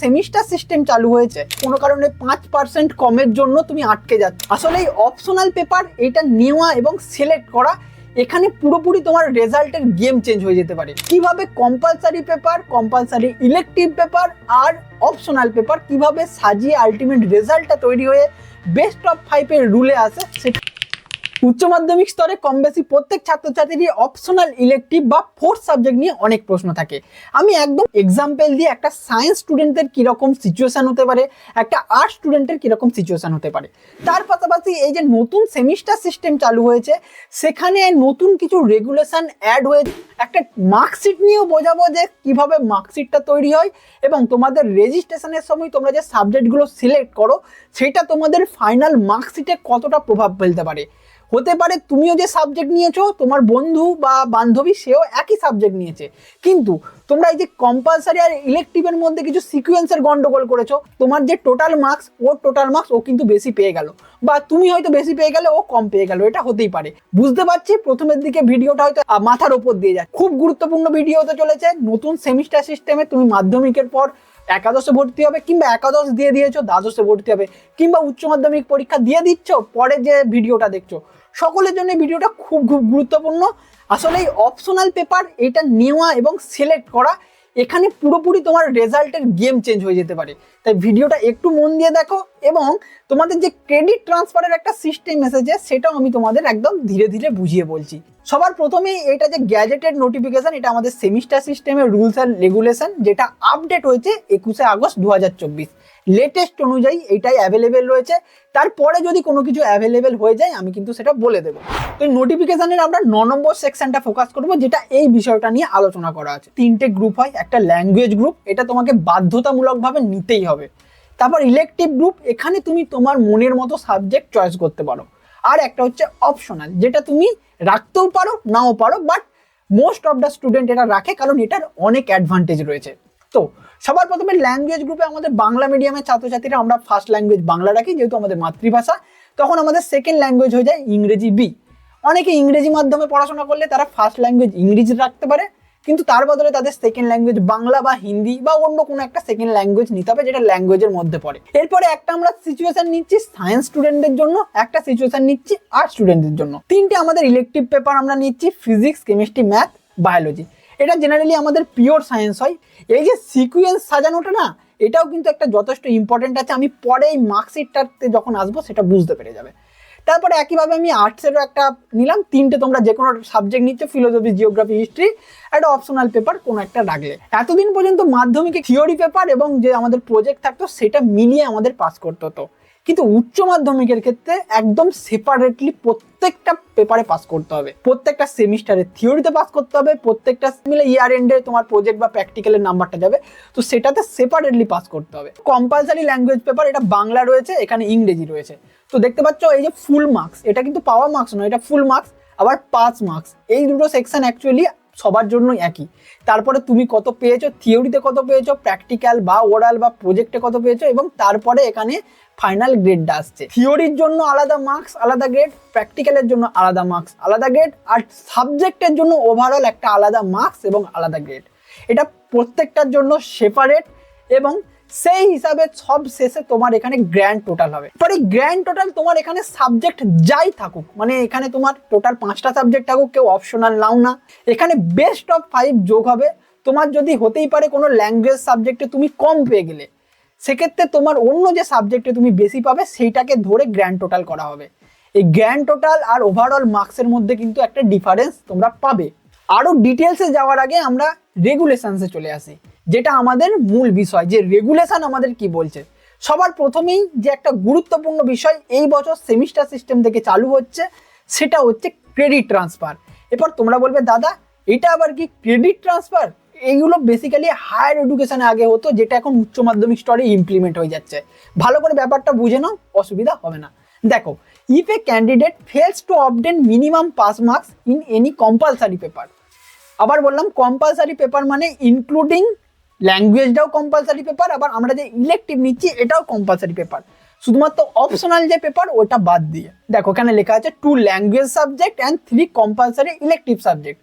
Semester system চালু হয়েছে, কোনো কারণে পাঁচ পার্সেন্ট কমের জন্য তুমি আটকে যাচ্ছ। আসলে এই অপশনাল পেপার এটা নেওয়া এবং সিলেক্ট করা, এখানে পুরোপুরি তোমার রেজাল্টের গেম চেঞ্জ হয়ে যেতে পারে। কীভাবে compulsory paper compulsory elective paper আর অপশনাল পেপার কীভাবে সাজিয়ে আলটিমেট রেজাল্টটা তৈরি হয়ে বেস্ট অফ ফাইভের রুলে আসে, সেটা উচ্চ মাধ্যমিক স্তরে কম বেশি প্রত্যেক ছাত্রছাত্রীরই অপশনাল ইলেকটিভ বা ফোর্থ সাবজেক্ট নিয়ে অনেক প্রশ্ন থাকে। আমি একদম এক্সাম্পল দিয়ে একটা সায়েন্স স্টুডেন্টের কীরকম সিচুয়েশান হতে পারে, একটা আর্ট স্টুডেন্টের কীরকম সিচুয়েশান হতে পারে। তার পাশাপাশি এই যে নতুন সেমিস্টার সিস্টেম চালু হয়েছে, সেখানে নতুন কিছু রেগুলেশন অ্যাড হয়ে একটা মার্কশিট নিয়েও বোঝাবো যে কীভাবে মার্কশিটটা তৈরি হয় এবং তোমাদের রেজিস্ট্রেশনের সময় তোমরা যে সাবজেক্টগুলো সিলেক্ট করো, সেটা তোমাদের ফাইনাল মার্কশিটে কতটা প্রভাব ফেলতে পারে। হতে পারে তুমিও যে সাবজেক্ট নিয়েছো, তোমার বন্ধু বা বান্ধবী সেও একই সাবজেক্ট নিয়েছে। কিন্তু তোমরা এই যে কম্পালসারি আর ইলেকটিভের মধ্যে কিছু সিকুয়েন্সের গন্ডগোল করেছ, তোমার যে টোটাল মার্কস ওর টোটাল মার্কস ও কিন্তু বেশি পেয়ে গেল। বা তুমি হয়তো বেশি পেয়ে গেলে ও কম পেয়ে গেল, এটা হতেই পারে। বুঝতে পারছি, প্রথমের দিকে ভিডিওটা হয়তো মাথার ওপর দিয়ে যায়। খুব গুরুত্বপূর্ণ ভিডিও হতে চলেছে, নতুন সেমিস্টার সিস্টেমে তুমি মাধ্যমিকের পর একাদশে ভর্তি হবে, কিংবা একাদশ দিয়ে দিয়েছ, দ্বাদশে ভর্তি হবে, কিংবা উচ্চ মাধ্যমিক পরীক্ষা দিয়ে দিচ্ছ, পরে যে ভিডিওটা দেখছ। সকলের জন্য ভিডিওটা খুব খুব গুরুত্বপূর্ণ। আসলে এই অপশনাল পেপার এটা নেওয়া এবং সিলেক্ট করা, এখানে পুরোপুরি তোমার রেজাল্টের গেম চেঞ্জ হয়ে যেতে পারে। তাই ভিডিওটা একটু মন দিয়ে দেখো এবং তোমাদের যে ক্রেডিট ট্রান্সফারের একটা সিস্টেম এসেছে, সেটাও আমি তোমাদের একদম ধীরে ধীরে বুঝিয়ে বলছি। সবার প্রথমেই এটা যে গ্যাজেটেড নোটিফিকেশন এটা আমাদের সেমিস্টার সিস্টেমের রুলস অ্যান্ড রেগুলেশন যেটা আপডেট হয়েছে একুশে আগস্ট দু হাজার চব্বিশ। লেটেস্ট অনুযায়ী এটাই অ্যাভেলেবেল রয়েছে। তারপরে যদি কোনো কিছু অ্যাভেলেবেল হয়ে যায়, আমি কিন্তু সেটা বলে দেবো। তো নোটিফিকেশনের আমরা ন নম্বর সেকশনটা ফোকাস করব, যেটা এই বিষয়টা নিয়ে আলোচনা করা আছে। তিনটে গ্রুপ হয়, একটা ল্যাঙ্গুয়েজ গ্রুপ এটা তোমাকে বাধ্যতামূলকভাবে নিতেই হবে। তারপর ইলেকটিভ গ্রুপ এখানে তুমি তোমার মনের মতো সাবজেক্ট চয়েস করতে পারো। আর একটা হচ্ছে অপশনাল যেটা তুমি রাখতেও পারো, নাও পারো but most of the student এটা রাখে, কারণ এটার অনেক অ্যাডভান্টেজ রয়েছে। তো সবার প্রথমে ল্যাঙ্গুয়েজ গ্রুপে আমাদের বাংলা মিডিয়ামের ছাত্রছাত্রীরা আমরা ফার্স্ট ল্যাঙ্গুয়েজ বাংলা রাখি, যেহেতু আমাদের মাতৃভাষা। তখন আমাদের সেকেন্ড ল্যাঙ্গুয়েজ হয়ে যায় ইংরেজি বি অনেকে ইংরেজি মাধ্যমে পড়াশোনা করলে তারা ফার্স্ট ল্যাঙ্গুয়েজ ইংরেজি রাখতে পারে, কিন্তু তার বদলে তাদের সেকেন্ড ল্যাঙ্গুয়েজ বাংলা বা হিন্দি বা অন্য কোনো একটা সেকেন্ড ল্যাঙ্গুয়েজ নিতে হবে, যেটা ল্যাঙ্গুয়েজের মধ্যে পড়ে। এরপরে একটা আমরা সিচুয়েশন নিচ্ছি সায়েন্স স্টুডেন্টদের জন্য, একটা সিচুয়েশন নিচ্ছি আর্ট স্টুডেন্টদের জন্য। তিনটে আমাদের ইলেকটিভ পেপার আমরা নিচ্ছি ফিজিক্স কেমিস্ট্রি ম্যাথ বায়োলজি এটা জেনারেলি আমাদের পিওর সায়েন্স হয়। এই যে সিকুয়েন্স সাজানোটা না, এটাও কিন্তু একটা যথেষ্ট ইম্পর্টেন্ট আছে। আমি পরে এই মার্কশিটটাতে যখন আসব, সেটা বুঝতে পেরে যাবে। তারপরে একইভাবে আমি আর্টসেরও একটা নিলাম। তিনটে তোমরা যে কোনো সাবজেক্ট নিচ্ছ ফিলোসফি জিওগ্রাফি হিস্ট্রি একটা অপশনাল পেপার কোনো একটা রাখলে। এতদিন পর্যন্ত মাধ্যমিকে থিওরি পেপার এবং যে আমাদের প্রজেক্ট থাকতো, সেটা মিলিয়ে আমাদের পাস করতে হতো। কিন্তু উচ্চ মাধ্যমিকের ক্ষেত্রে একদম সেপারেটলি প্রত্যেকটা পেপারে পাস করতে হবে। প্রত্যেকটা সেমিস্টারে থিওরিতে পাস করতে হবে, প্রত্যেকটা মিলে ইয়ার এন্ডে তোমার প্রজেক্ট বা প্র্যাকটিক্যালের নাম্বারটা যাবে। তো সেটাতে সেপারেটলি পাস করতে হবে। কম্পালসারি ল্যাঙ্গুয়েজ পেপার এটা বাংলা রয়েছে, এখানে ইংরেজি রয়েছে। তো দেখতে পাচ্ছ, এই যে ফুল মার্কস এটা কিন্তু পাওয়া মার্কস নয়, এটা ফুল মার্কস আবার পাঁচ মার্কস এই দুটো সেকশন অ্যাকচুয়ালি সবার জন্যই একই। তারপরে তুমি কত পেয়েছ থিওরিতে কত পেয়েছ প্র্যাকটিক্যাল বা ওরাল বা প্রজেক্টে কত পেয়েছ এবং তারপরে এখানে ফাইনাল গ্রেডটা আসছে। থিওরির জন্য আলাদা মার্কস আলাদা গ্রেড প্র্যাকটিক্যালের জন্য আলাদা মার্কস আলাদা গ্রেড আর সাবজেক্টের জন্য ওভারঅল একটা আলাদা মার্কস এবং আলাদা গ্রেড এটা প্রত্যেকটার জন্য সেপারেট এবং সেই হিসাবে সব শেষে তোমার এখানে গ্র্যান্ড টোটাল হবে। এই গ্র্যান্ড টোটাল তোমার এখানে সাবজেক্ট যাই থাকুক মানে এখানে তোমার টোটাল পাঁচটা সাবজেক্ট থাকুক, কেউ অপশনাল নাও না। এখানে বেস্ট অফ ফাইভ যোগ হবে। তোমার যদি হতেই পারে কোনো ল্যাঙ্গুয়েজ সাবজেক্টে তুমি কম পেয়ে গেলে, সেক্ষেত্রে তোমার অন্য যে সাবজেক্টে তুমি বেশি পাবে, সেইটাকে ধরে গ্র্যান্ড টোটাল করা হবে। এই গ্র্যান্ড টোটাল আর ওভারঅল মার্কসের মধ্যে কিন্তু একটা ডিফারেন্স তোমরা পাবে। আরও ডিটেলসে যাওয়ার আগে আমরা রেগুলেশনসে চলে আসি। যেটা আমাদের মূল বিষয়, যে রেগুলেশন আমাদের কি বলছে। সবার প্রথমেই যে একটা গুরুত্বপূর্ণ বিষয়, এই বছর সেমিস্টার সিস্টেম থেকে চালু হচ্ছে, সেটা হচ্ছে ক্রেডিট ট্রান্সফার এরপর তোমরা বলবে, দাদা, এটা আবার কি ক্রেডিট ট্রান্সফার এইগুলো বেসিক্যালি হায়ার এডুকেশনে আগে হতো, যেটা এখন উচ্চ মাধ্যমিক স্তরে ইমপ্লিমেন্ট হয়ে যাচ্ছে। ভালো করে ব্যাপারটা বুঝে নাও, অসুবিধা হবে না। দেখো if a candidate fails to obtain minimum pass marks in any compulsory paper আবার বললাম কম্পালসারি পেপার মানে ইনক্লুডিং ল্যাঙ্গুয়েজটাও কম্পালসারি পেপার আবার আমরা যে ইলেকটিভ নিচ্ছি এটাও কম্পালসারি পেপার শুধুমাত্র অপশনাল যে পেপার ওটা বাদ দিয়ে দেখো এখানে লেখা আছে two language subject and three compulsory elective subject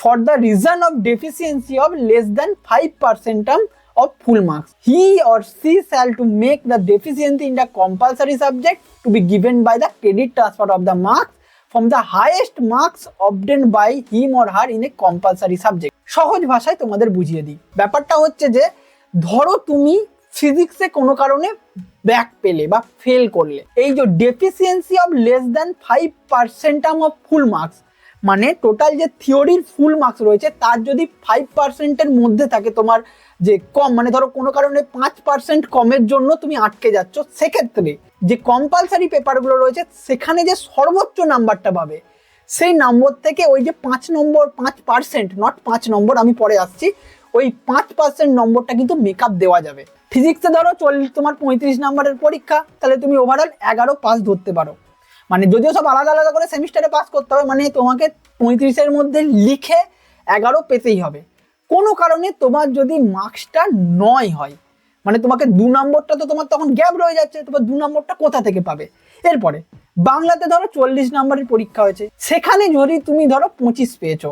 for the reason of deficiency of less than five percentum of full marks. He or she shall to make the deficiency in the compulsory subject to be given by the credit transfer of the marks from the highest marks obtained by him or her in a compulsory subject. সহজ ভাষায় তোমাদের বুঝিয়ে দিই। ব্যাপারটা হচ্ছে যে, ধরো তুমি ফিজিক্সে কোনো কারণে ব্যাক পেলে বা ফেল করলে। এই যে deficiency of less than five percentum of full marks মানে টোটাল যে থিওরির ফুল মার্কস রয়েছে, তার যদি ফাইভ পার্সেন্টের মধ্যে থাকে তোমার যে কম মানে ধরো কোনো কারণে পাঁচ পার্সেন্ট কমের জন্য তুমি আটকে যাচ্ছ, সেক্ষেত্রে যে কম্পালসারি পেপারগুলো রয়েছে, সেখানে যে সর্বোচ্চ নাম্বারটা পাবে সেই নম্বর থেকে ওই যে পাঁচ নম্বর পাঁচ পার্সেন্ট নট পাঁচ নম্বর আমি পরে আসছি। ওই পাঁচ পার্সেন্ট নম্বরটা কিন্তু মেকআপ দেওয়া যাবে। ফিজিক্সে ধরো চল্লিশ তোমার পঁয়ত্রিশ নম্বরের পরীক্ষা, তাহলে তুমি ওভারঅল এগারো পাস ধরতে পারো। মানে যদিও সব আলাদা আলাদা করে সেমিস্টারে পাস করতে হবে মানে তোমাকে পঁয়ত্রিশের মধ্যে লিখে এগারো পেতেই হবে। কোনো কারণে তোমার যদি মার্কসটা নয় হয় মানে তোমাকে দু নম্বরটা তো তোমার তখন গ্যাপ রয়ে যাচ্ছে, তোমার দু নম্বরটা কোথা থেকে পাবে? এরপরে, বাংলাতে ধরো চল্লিশ নম্বরের পরীক্ষা হয়েছে, সেখানে যদি তুমি ধরো পঁচিশ পেয়েছ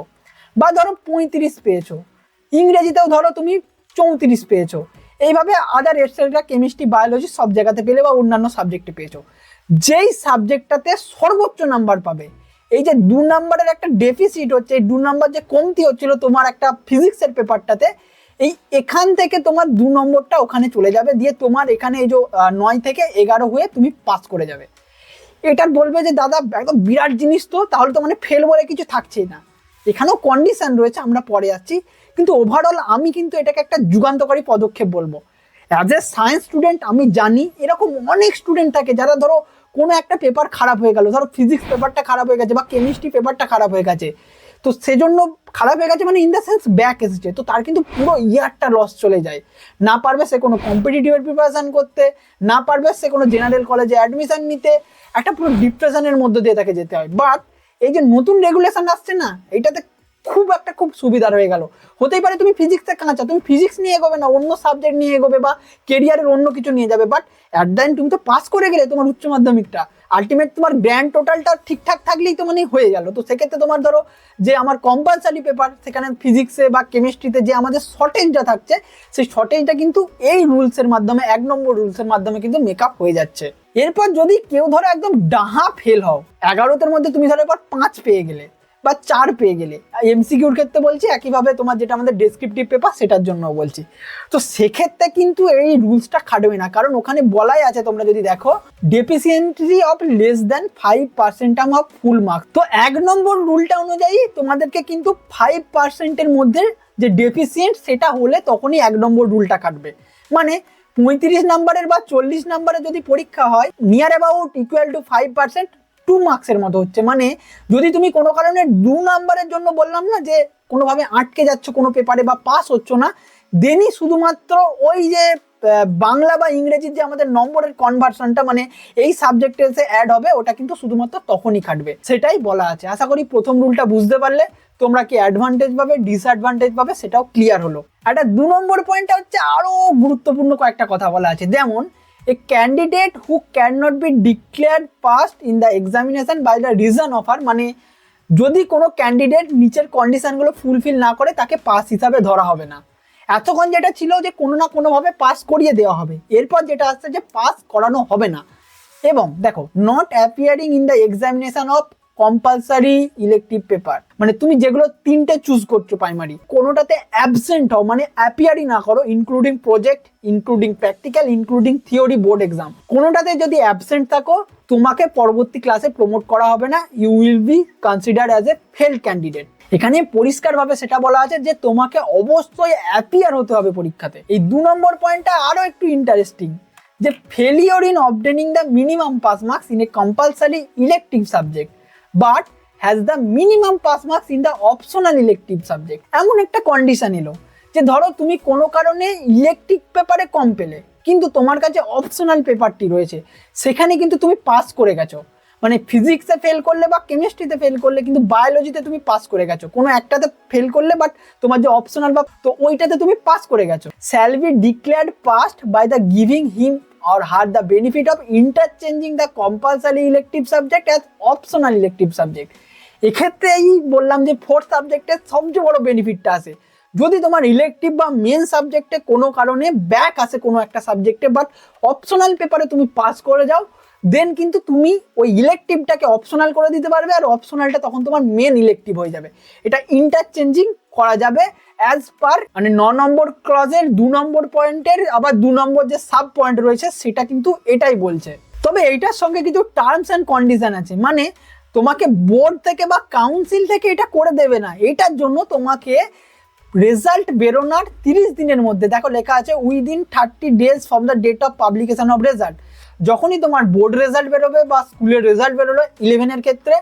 বা ধরো পঁয়ত্রিশ পেয়েছ, ইংরেজিতেও ধরো তুমি চৌত্রিশ পেয়েছ, এইভাবে আদার এক্সেট্রা কেমিস্ট্রি বায়োলজি সব জায়গাতে পেলে বা অন্যান্য সাবজেক্টে পেয়েছ, যেই সাবজেক্টটাতে সর্বোচ্চ নাম্বার পাবে, এই যে দু নাম্বারের একটা ডেফিসিট হচ্ছে, এই দু নাম্বার যে কমতি হচ্ছিল তোমার একটা ফিজিক্সের পেপারটাতে এই এখান থেকে তোমার দু নম্বরটা ওখানে চলে যাবে, দিয়ে তোমার এখানে এই যে নয় থেকে এগারো হয়ে তুমি পাস করে যাবে। এটা বলবে যে, দাদা, একদম বিরাট জিনিস তো, তাহলে তো মানে ফেল বলে কিছু থাকছেই না। এখানেও কন্ডিশন রয়েছে, আমরা পরে আসছি। কিন্তু ওভারঅল আমি কিন্তু এটাকে একটা যুগান্তকারী পদক্ষেপ বলব। অ্যাজ এ সায়েন্স স্টুডেন্ট আমি জানি এরকম অনেক স্টুডেন্ট থাকে যারা ধরো কোনো একটা পেপার খারাপ হয়ে গেল। ধরো ফিজিক্স পেপারটা খারাপ হয়ে গেছে বা কেমিস্ট্রি পেপারটা খারাপ হয়ে গেছে। তো সেজন্য খারাপ হয়ে গেছে মানে ইন দ্য সেন্স ব্যাক এসেছে। তো তার কিন্তু পুরো ইয়ারটা লস চলে যায়। না পারবে সে কোনো কম্পিটিটিভের প্রিপারেশন করতে, না পারবে সে কোনো জেনারেল কলেজে অ্যাডমিশান নিতে। একটা পুরো ডিপ্রেশনের মধ্যে দিয়ে তাকে যেতে হয়। বাট এই যে নতুন রেগুলেশন আসছে না, এইটাতে খুব একটা খুব সুবিধার হয়ে গেল। হতেই পারে তুমি ফিজিক্সে কাঁচা, তুমি ফিজিক্স নিয়ে এগোবে না, অন্য সাবজেক্ট নিয়ে এগোবে বা কেরিয়ারের অন্য কিছু নিয়ে যাবে। বাট অ্যাট দ্য তুমি তো পাস করে গেলে তোমার উচ্চ মাধ্যমিকটা। আলটিমেট তোমার ব্র্যান্ড টোটালটা ঠিকঠাক থাকলেই তো মানে হয়ে গেল। তো সেক্ষেত্রে তোমার ধরো যে আমার কম্পালসারি পেপার সেখানে ফিজিক্সে বা কেমিস্ট্রিতে যে আমাদের শর্টেজটা থাকছে, সেই শর্টেজটা কিন্তু এই রুলসের মাধ্যমে, এক নম্বর রুলসের মাধ্যমে কিন্তু মেকআপ হয়ে যাচ্ছে। এরপর যদি কেউ ধরো একদম ডাহা ফেল হও, এগারোতের মধ্যে তুমি ধরো এবার পাঁচ পেয়ে গেলে বা চার পেয়ে গেলে। এমসিকিউর ক্ষেত্রে বলছি, একইভাবে তোমার যেটা আমাদের ডেসক্রিপটিভ পেপার সেটার জন্য বলছি। তো সেক্ষেত্রে কিন্তু এই রুলসটা খাটবে না। কারণ ওখানে বলাই আছে, তোমরা যদি দেখো deficiency of less than five percent percentum of full mark তো এক নম্বর রুলটা অনুযায়ী তোমাদেরকে কিন্তু ফাইভ পার্সেন্টের মধ্যে যে ডেফিসিয়েন্ট সেটা হলে তখনই এক নম্বর রুলটা কাটবে মানে পঁয়ত্রিশ নাম্বারের বা চল্লিশ নাম্বারের যদি পরীক্ষা হয় near about equal to five percent to মার্কসের মতো হচ্ছে। মানে যদি তুমি কোনো কারণে দু নাম্বারের জন্য বললাম না যে কোনোভাবে আটকে যাচ্ছ কোনো পেপারে বা পাস হচ্ছ না দেনই শুধুমাত্র ওই যে বাংলা বা ইংরেজির যে আমাদের নম্বরের কনভার্সনটা মানে এই সাবজেক্টে এসে অ্যাড হবে, ওটা কিন্তু শুধুমাত্র তখনই খাটবে। সেটাই বলা আছে। আশা করি প্রথম রুলটা বুঝতে পারলে তোমরা কি অ্যাডভান্টেজ পাবে ডিসঅ্যাডভান্টেজ পাবে, সেটাও ক্লিয়ার হলো। একটা দু নম্বর পয়েন্টটা হচ্ছে আরও গুরুত্বপূর্ণ কয়েকটা কথা বলা আছে। যেমন a candidate who cannot be declared passed in the examination by the reason of her মানে যদি কোনো ক্যান্ডিডেট নিচের কন্ডিশনগুলো ফুলফিল না করে, তাকে পাস হিসাবে ধরা হবে না। এতক্ষণ যেটা ছিল যে কোনো না কোনোভাবে পাস করিয়ে দেওয়া হবে। এরপর যেটা আসছে যে পাস করানো হবে না। এবং দেখো not appearing in the examination of compulsory elective paper মানে তুমি যেগুলো তিনটে চুজ করছ প্রাইমারি কোনোটাতে অ্যাবসেন্ট হও মানে অ্যাপিয়ারই না করো including project including practical including theory board exam কোনোটাতে যদি অ্যাবসেন্ট থাকো, তোমাকে পরবর্তী ক্লাসে প্রমোট করা হবে না you will be consider as a fail candidate এখানে পরিষ্কারভাবে সেটা বলা আছে যে তোমাকে অবশ্যই অ্যাপিয়ার হতে হবে পরীক্ষাতে। এই দু নম্বর পয়েন্টটা আরও একটু ইন্টারেস্টিং যে failure in obtaining the minimum pass marks in a compulsory elective subject but has the minimum pass marks in the optional elective subject এমন একটা কন্ডিশন এলো যে ধরো তুমি কোনো কারণে ইলেকট্রিক পেপারে কম পেলে, কিন্তু তোমার কাছে অপশনাল পেপারটি রয়েছে, সেখানে কিন্তু তুমি পাস করে গেছো। মানে ফিজিক্সে ফেল করলে বা কেমিস্ট্রিতে ফেল করলে কিন্তু বায়োলজিতে তুমি পাস করে গেছো। কোনো একটাতে ফেল করলে বাট তোমার যে অপশনাল বা, তো ওইটাতে তুমি পাস করে গেছো। Shall be declared passed by the giving him or her the benefit of interchanging the compulsory elective subject as optional elective subject. এক্ষেত্রে এই বললাম যে ফোর্থ সাবজেক্টের সবচেয়ে বড় বেনিফিটটা আছে। যদি তোমার ইলেকটিভ বা মেন সাবজেক্টে কোনো কারণে ব্যাক আসে কোনো একটা সাবজেক্টে বাট অপশনাল পেপারে তুমি পাস করে যাও দেন কিন্তু তুমি ওই ইলেকটিভটাকে অপশনাল করে দিতে পারবে আর অপশনালটা তখন তোমার মেন ইলেকটিভ হয়ে যাবে। এটা ইন্টারচেঞ্জিং করা যাবে অ্যাজ পার মানে ন নম্বর ক্লজের দু নম্বর পয়েন্টের আবার দু নম্বর যে সাব পয়েন্ট রয়েছে, সেটা কিন্তু এটাই বলছে। তবে এইটার সঙ্গে কিছু টার্মস অ্যান্ড কন্ডিশন আছে। মানে তোমাকে বোর্ড থেকে বা কাউন্সিল থেকে এটা করে দেবে না। এটার জন্য তোমাকে রেজাল্ট বেরোনোর তিরিশ দিনের মধ্যে, দেখো লেখা আছে within thirty days from the date of publication of result যখনই তোমার বোর্ড রেজাল্ট বেরোবে বা স্কুলের রেজাল্ট বেরোলো ইলেভেনের ক্ষেত্রে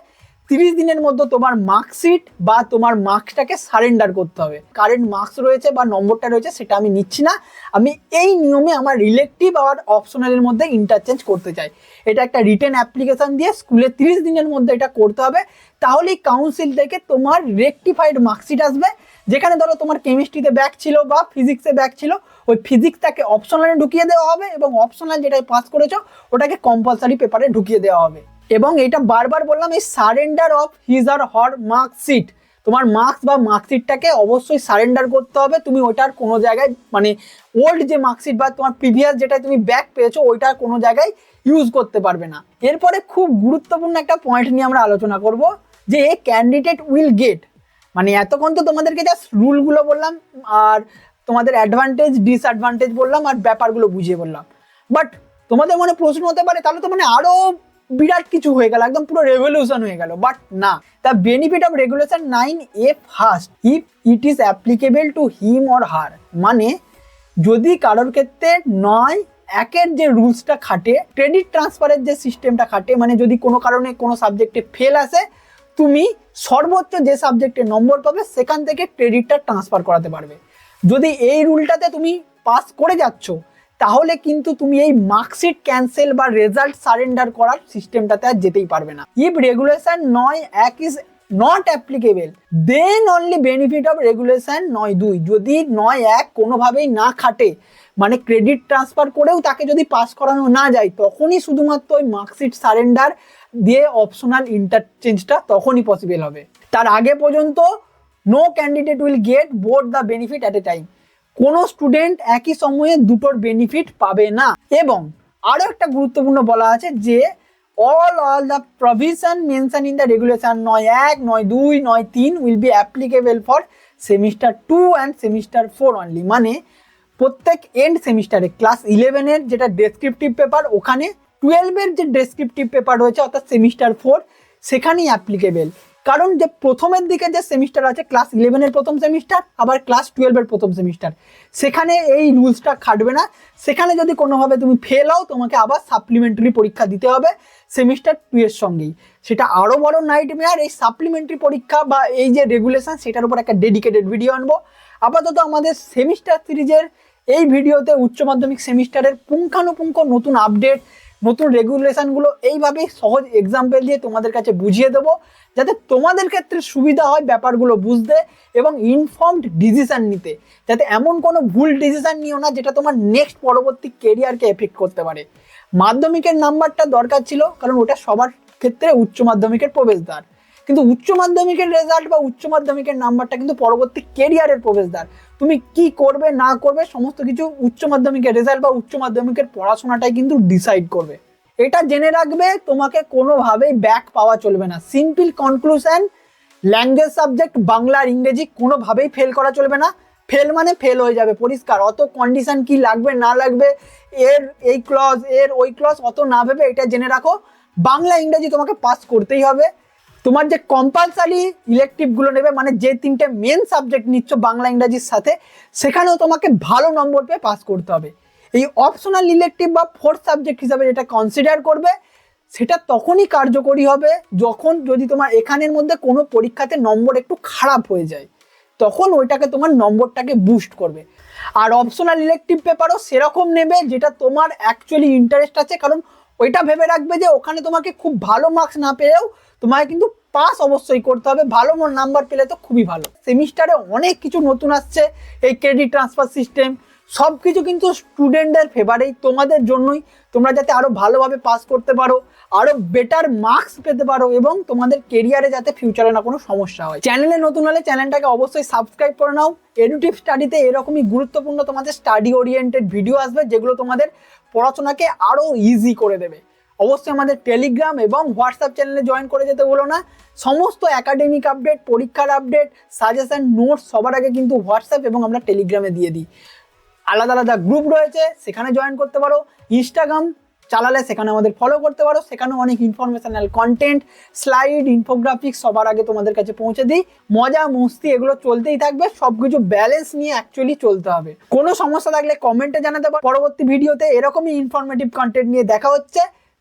তিরিশ দিনের মধ্যে তোমার মার্কশিট বা তোমার মার্কসটাকে সারেন্ডার করতে হবে। কারেন্ট মার্কস রয়েছে বা নম্বরটা রয়েছে সেটা আমি নিচ্ছি না। আমি এই নিয়মে আমার রিলেকটিভ আর অপশনালের মধ্যে ইন্টারচেঞ্জ করতে চাই। এটা একটা রিটেন অ্যাপ্লিকেশন দিয়ে স্কুলে তিরিশ দিনের মধ্যে এটা করতে হবে। তাহলেই কাউন্সিল থেকে তোমার রেকটিফাইড মার্কশিট আসবে। যেখানে ধরো তোমার কেমিস্ট্রিতে ব্যাক ছিল বা ফিজিক্সে ব্যাক ছিল, ওই ফিজিক্সটাকে অপশনালে ঢুকিয়ে দেওয়া হবে এবং অপশনাল যেটাই পাস করেছ, ওটাকে কম্পালসারি পেপারে ঢুকিয়ে দেওয়া হবে। এবং এটা বারবার বললাম, এই surrender of his or her marksheet তোমার মার্কস বা মার্কশিটটাকে অবশ্যই সারেন্ডার করতে হবে। তুমি ওইটার কোনো জায়গায় মানে ওল্ড যে মার্কশিট বা তোমার প্রিভিয়াস যেটা তুমি ব্যাক পেয়েছ, ওইটার কোনো জায়গায় ইউজ করতে পারবে না। এরপরে খুব গুরুত্বপূর্ণ একটা পয়েন্ট নিয়ে আমরা আলোচনা করব, যে ক্যান্ডিডেট উইল গেট মানে এতক্ষণ তো তোমাদেরকে জাস্ট রুলগুলো বললাম, আর তোমাদের অ্যাডভান্টেজ ডিসঅ্যাডভান্টেজ বললাম, আর ব্যাপারগুলো বুঝিয়ে বললাম। বাট তোমাদের মনে প্রশ্ন হতে পারে, তাহলে তো মানে আরও বিরাট কিছু হয়ে গেল, একদম পুরো রেভলিউশন হয়ে গেল বাট না। The benefit of regulation nine A first if it is applicable to him or her মানে যদি কারোর ক্ষেত্রে নয়, একের যে রুলসটা খাটে ক্রেডিট ট্রান্সফারের যে সিস্টেমটা খাটে মানে যদি কোনো কারণে কোনো সাবজেক্টে ফেল আসে, তুমি সর্বোচ্চ যে সাবজেক্টে নম্বর পাবে, সেখান থেকে ক্রেডিটটা ট্রান্সফার করাতে পারবে। যদি এই রুলটাতে তুমি পাস করে যাচ্ছ তাহলে কিন্তু তুমি এই মার্কশিট ক্যান্সেল বা রেজাল্ট সারেন্ডার করার সিস্টেমটাতে আর যেতেই পারবে না। ইফ রেগুলেশন নয়, এক is not applicable then only benefit of regulation নয়, দুই। যদি নয়, এক কোনোভাবেই না খাটে মানে ক্রেডিট ট্রান্সফার করেও তাকে যদি পাস করানো না যায়, তখনই শুধুমাত্র ওই মার্কশিট সারেন্ডার দিয়ে অপশনাল ইন্টারচেঞ্জটা তখনই পসিবল হবে। তার আগে পর্যন্ত no candidate will get both the benefit at a time কোনো স্টুডেন্ট একই সময়ে দুটোর বেনিফিট পাবে না। এবং আরও একটা গুরুত্বপূর্ণ বলা আছে যে all all the provision mention in the regulation নয় এক, নয় দুই, নয় তিন will be applicable for semester two and semester four only মানে প্রত্যেক এন্ড সেমিস্টারে ক্লাস ইলেভেনের যেটা ডেসক্রিপটিভ পেপার ওখানে টুয়েলভের যে ডেসক্রিপটিভ পেপার রয়েছে, অর্থাৎ সেমিস্টার ফোর সেখানেই অ্যাপ্লিকেবল কারণ যে প্রথমের দিকে যে সেমিস্টার আছে ক্লাস ইলেভেনের প্রথম সেমিস্টার আবার ক্লাস টুয়েলভের প্রথম সেমিস্টার সেখানে এই রুলসটা খাটবে না। সেখানে যদি কোনোভাবে তুমি ফেল হও, তোমাকে আবার সাপ্লিমেন্টারি পরীক্ষা দিতে হবে সেমিস্টার টু এর সঙ্গেই। সেটা আরও বড় নাইট মেয়ার এই সাপ্লিমেন্টারি পরীক্ষা বা এই যে রেগুলেশন সেটার উপর একটা ডেডিকেটেড ভিডিও আনব। আপাতত আমাদের সেমিস্টার সিরিজের এই ভিডিওতে উচ্চ মাধ্যমিক সেমিস্টারের পুঙ্খানুপুঙ্খ নতুন আপডেট নতুন রেগুলেশনগুলো এইভাবেই সহজ এক্সাম্পল দিয়ে তোমাদের কাছে বুঝিয়ে দেবো, যাতে তোমাদের ক্ষেত্রে সুবিধা হয় ব্যাপারগুলো বুঝতে এবং ইনফর্মড ডিসিশান নিতে। যাতে এমন কোনো ভুল ডিসিশান নিও না যেটা তোমার নেক্সট পরবর্তী কেরিয়ারকে এফেক্ট করতে পারে। মাধ্যমিকের নাম্বারটা দরকার ছিল, কারণ ওটা সবার ক্ষেত্রে উচ্চ মাধ্যমিকের প্রবেশদ্বার। কিন্তু উচ্চ মাধ্যমিকের রেজাল্ট বা উচ্চ মাধ্যমিকের নাম্বারটা কিন্তু পরবর্তী কেরিয়ারের প্রবেশদ্বার। তুমি কি করবে, না করবে, সমস্ত কিছু উচ্চ মাধ্যমিকের রেজাল্ট বা উচ্চ মাধ্যমিকের পড়াশোনাটাই কিন্তু ডিসাইড করবে। এটা জেনে রাখবে, তোমাকে কোনোভাবেই ব্যাক পাওয়া চলবে না। Simple conclusion language subject Bangla আর ইংরেজি কোনোভাবেই ফেল করা চলবে না। ফেল মানে ফেল হয়ে যাবে, পরিষ্কার। অত কন্ডিশন কি লাগবে, না লাগবে, এর এই ক্লজ এর ওই ক্লজ অত না ভেবে এটা জেনে রাখো। বাংলা, ইংরেজি তোমাকে পাস করতেই হবে। তোমার যে কম্পালসারি ইলেকটিভগুলো নেবে মানে যে তিনটে মেন সাবজেক্ট নিচ্ছ বাংলা, ইংরাজির সাথে, সেখানেও তোমাকে ভালো নম্বর পেয়ে পাস করতে হবে। এই অপশনাল ইলেকটিভ বা ফোর্থ সাবজেক্ট হিসাবে যেটা কনসিডার করবে, সেটা তখনই কার্যকরী হবে যখন যদি তোমার এখানের মধ্যে কোনো পরীক্ষাতে নম্বর একটু খারাপ হয়ে যায়। তখন ওইটাকে তোমার নম্বরটাকে বুস্ট করবে। আর অপশনাল ইলেকটিভ পেপারও সেরকম নেবে যেটা তোমার অ্যাকচুয়ালি ইন্টারেস্ট আছে, কারণ ওইটা ভেবে রাখবে যে ওখানে তোমাকে খুব ভালো মার্কস না পেলেও তোমাকে কিন্তু পাস অবশ্যই করতে হবে। ভালো নাম্বার পেলে তো খুবই ভালো। সেমিস্টারে অনেক কিছু নতুন আসছে, এই ক্রেডিট ট্রান্সফার সিস্টেম সব কিছু কিন্তু স্টুডেন্টদের ফেভারেই তোমাদের জন্যই তোমরা যাতে আরও ভালোভাবে পাস করতে পারো আরও বেটার মার্কস পেতে পারো এবং তোমাদের কেরিয়ারে যাতে ফিউচারে না কোনো সমস্যা হয়। চ্যানেলে নতুন হলে চ্যানেলটাকে অবশ্যই সাবস্ক্রাইব করে নাও। এডুটিভ স্টাডিতে এরকমই গুরুত্বপূর্ণ তোমাদের স্টাডি ওরিয়েন্টেড ভিডিও আসবে, যেগুলো তোমাদের পড়াশোনাকে আরও ইজি করে দেবে। অবশ্যই আমাদের টেলিগ্রাম এবং হোয়াটসঅ্যাপ চ্যানেলে জয়েন করে যেতে বলো না। সমস্ত একাডেমিক আপডেট পরীক্ষার আপডেট সাজেশন নোটস সবার আগে কিন্তু হোয়াটসঅ্যাপ এবং আমরা টেলিগ্রামে দিয়ে দিই। আলাদা আলাদা গ্রুপ রয়েছে, সেখানে জয়েন করতে পারো। ইনস্টাগ্রাম চালালে সেখানে আমাদের ফলো করতে পারো। সেখানেও অনেক ইনফরমেশনাল কন্টেন্ট স্লাইড ইনফোগ্রাফিক্স সবার আগে তোমাদের কাছে পৌঁছে দিই। মজা, মস্তি, এগুলো চলতেই থাকবে। সব কিছু ব্যালেন্স নিয়ে অ্যাকচুয়ালি চলতে হবে। কোনো সমস্যা থাকলে কমেন্টে জানাতে পারো। পরবর্তী ভিডিওতে এরকমই ইনফরমেটিভ কন্টেন্ট নিয়ে দেখা হচ্ছে।